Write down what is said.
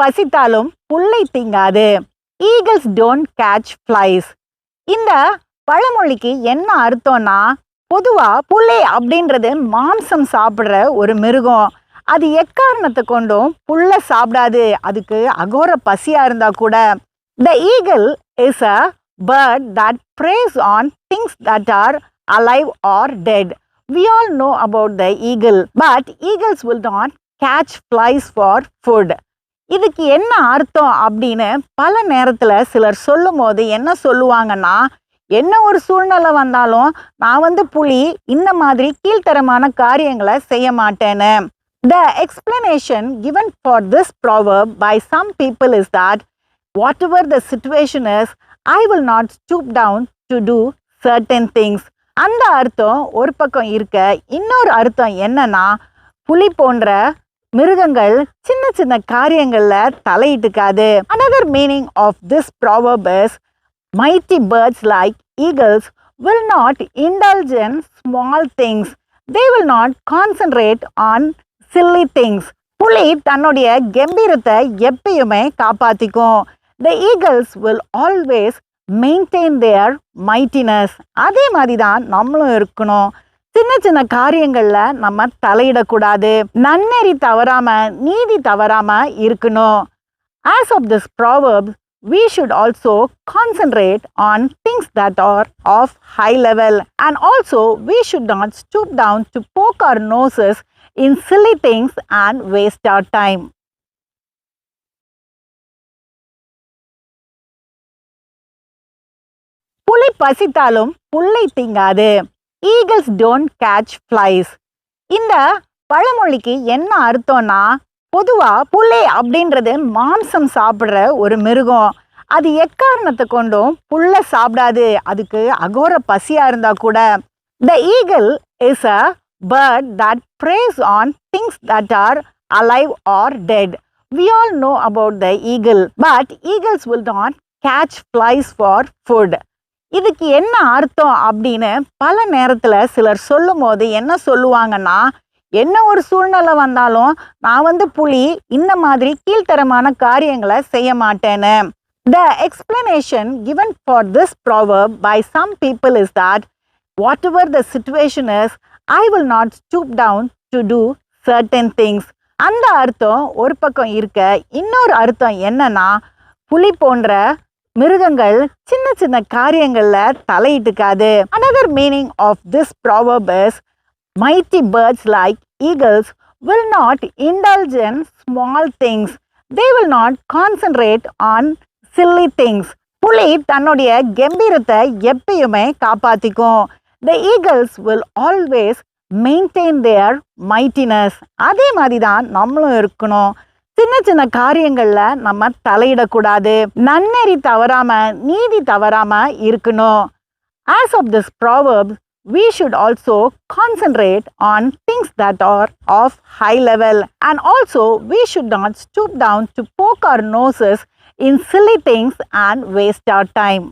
பசித்தாலும் புல்லை திங்காது. Eagles don't catch flies இந்த பழமொழிக்கு என்ன அர்த்தம்னா பொதுவாக புள்ளை அப்படின்றது மாம்சம் சாப்பிட்ற ஒரு மிருகம். அது எக்காரணத்தை கொண்டும் புல்லை சாப்பிடாது. அதுக்கு அகோர பசியாக இருந்தால் கூட. The eagle is a bird that preys on things that are alive or dead we all know about the eagle but eagles will not catch flies for food இதுக்கு என்ன அர்த்தம் அப்படின்னு பல நேரத்தில் சிலர் சொல்லும் போது என்ன சொல்லுவாங்கன்னா என்ன ஒரு சூழ்நிலை வந்தாலும் நான் வந்து புலி இந்த மாதிரி கீழ்த்தரமான காரியங்களை செய்ய மாட்டேன்னு. The explanation given for this proverb by some people is that whatever the situation is I will not stoop down to do certain things அந்த அர்த்தம் ஒரு பக்கம் இருக்க இன்னொரு அர்த்தம் என்னன்னா புலி போன்ற மிருகங்கள் சின்ன சின்ன காரியங்களில் தலையிட்டுக்காது another meaning of this proverb mighty birds like eagles will not indulge small things they will not concentrate on silly things புலி தன்னுடைய கம்பீரத்தை எப்பயுமே காப்பாற்றிக்கும் the eagles will always maintain their mightiness அதே மாதிரி தான் நம்மளும் இருக்கணும் சின்ன சின்ன காரியங்கள்ல நம்ம தலையிடக்கூடாது நன்னெறி தவறாம நீதி தவறாம இருக்கணும் as of this proverb we should also concentrate on things that are of high level and also we should not stoop down to poke our noses in silly things and waste our time புலி பசித்தாலும் புல்லை திங்காது eagles don't catch flies இந்த பழமொழிக்கு என்ன அர்த்தம்னா பொதுவாக புள்ளை அப்படின்றது மாம்சம் சாப்பிட்ற ஒரு மிருகம். அது எக்காரணத்தை கொண்டும் புல்லை சாப்பிடாது. அதுக்கு அகோர பசியாக இருந்தால் கூட. The eagle is a bird that preys on things that are alive or dead we all know about the eagle but eagles will not catch flies for food இதுக்கு என்ன அர்த்தம் அப்படின்னு பல நேரத்தில் சிலர் சொல்லும் போது என்ன சொல்லுவாங்கன்னா என்ன ஒரு சூழ்நிலை வந்தாலும் நான் வந்து புலி இந்த மாதிரி கீழ்த்தரமான காரியங்களை செய்ய மாட்டேன்னு. The explanation given for this proverb by some people is that whatever the situation is I will not stoop down to do certain things அந்த அர்த்தம் ஒரு பக்கம் இருக்க இன்னொரு அர்த்தம் என்னன்னா புலி போன்ற மிருகங்கள் சின்ன சின்ன காரியங்களில் தலையிட்டுக்காது another meaning of this proverb mighty birds like eagles will not indulge small things they will not not on silly silly things. புலி தன்னுடைய கம்பீரத்தை எப்பயுமே காப்பாற்றிக்கும் the eagles will always maintain their mightiness அதே மாதிரி தான் நம்மளும் இருக்கணும் சின்ன சின்ன காரியங்கள்ல நம்ம தலையிடக்கூடாது நன்னெறி தவறாம நீதி தவறாம இருக்கணும் as of this proverb we should also concentrate on things that are of high level and also we should not stoop down to poke our noses in silly things and waste our time